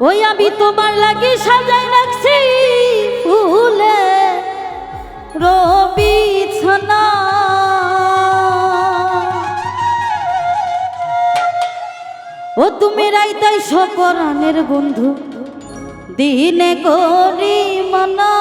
ওই আমি তোমার লাগি সাজাই রাখছি ফুলে রবি ও তুমি রাইতাই সপরানের বন্ধু, দিনে করি মনা।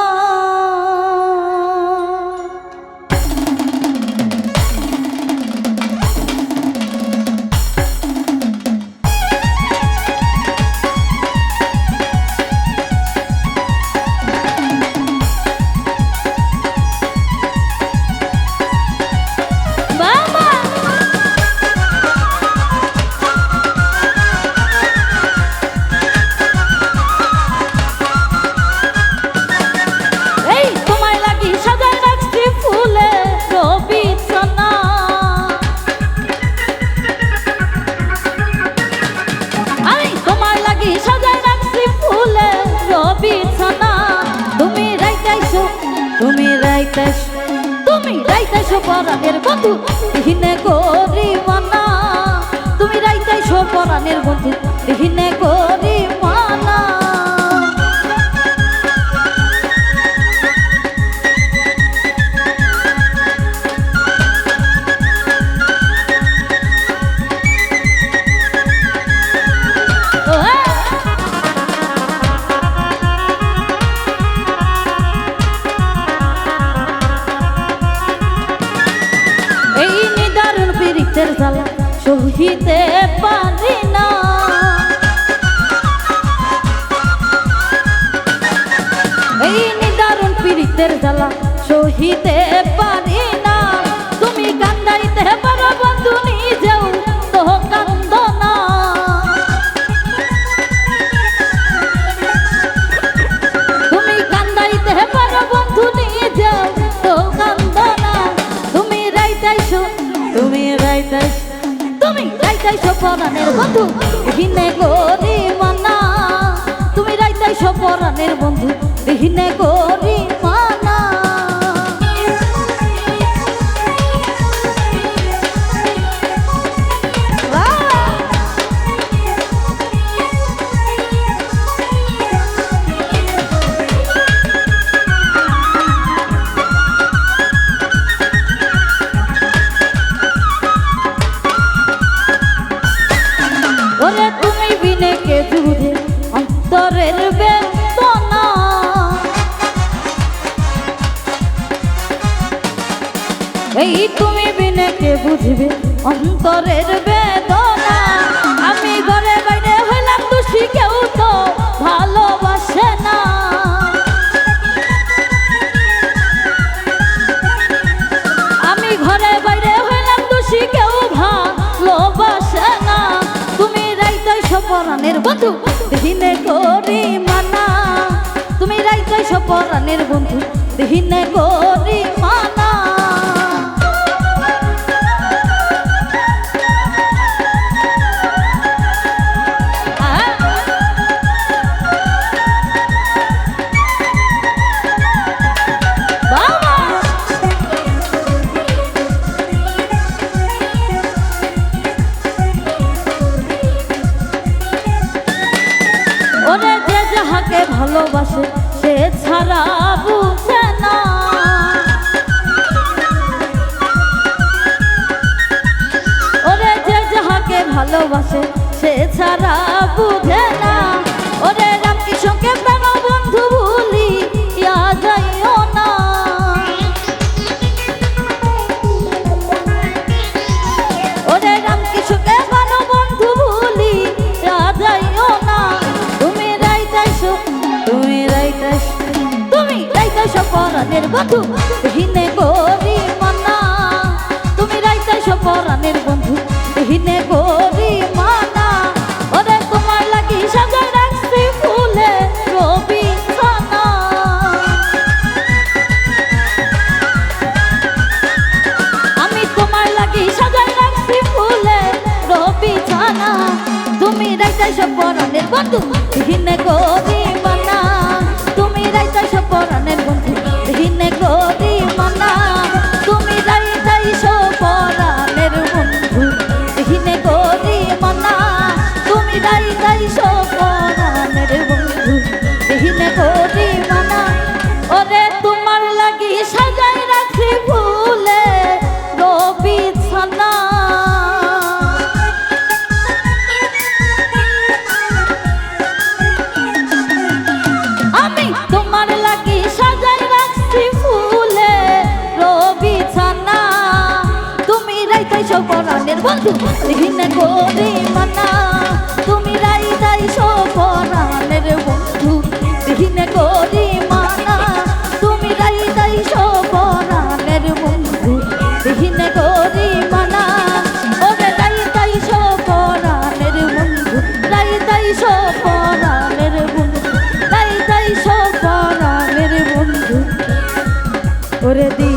তুমি রাইতাইছো পরাণের বন্ধু দিনে করি মানা তুমি রাইতাইছো পরাণের বন্ধু দিনে করি মানা সহিতে পারি না। এই নিদারুণ পীড়িতের জ্বালা সহিতে পারি না। পরাণের বন্ধু দিনে করি মানা তুমি রাইতাইছো পরাণের বন্ধু দেখিনে করি এই তুমি বিনে কে বুঝবে? অন্তরের বেদনা। আমি ঘরে বাইরে হইলাম, দোষী কেউ তো ভালোবাসে না। আমি ঘরে বাইরে হইলাম, দোষী কেউ ভালোবাসে না। তুমি রাইতাই সপরানের বন্ধু দিনে করি মানা। তুমি রাইতাই সপরানের বন্ধু দিনে করি ওরে যে যাহাকে ভালোবাসে, সে ছাড়া বুঝে না। ওরে যে যাহাকে ভালোবাসে, সে ছাড়া বুঝে না। ওরে রামকৃষ্ণকে প্রেম বন্ধু পরাণের বন্ধু হিনে গরি মানা তুমি রাইতাইছো পরাণের বন্ধু হিনে গরি মানা ওরে, তোমার লাগি সাজায় রাখছি ফুলে রবি আমি তোমার লাগি সাজাই রাখছি ফুলে রবি তুমি রাইতাই সব পরাণের বন্ধু হিনে দিনে করি মানা তুমি রাইতাই সপরানের বন্ধু। দিনে করি মানা তুমি রাইতাই সপরানের বন্ধু। দিনে করি মানা ওরে রাইতাই সপরানের বন্ধু। রাইতাই সপরানের বন্ধু রাইতাই সপরানের বন্ধু। ওরে দি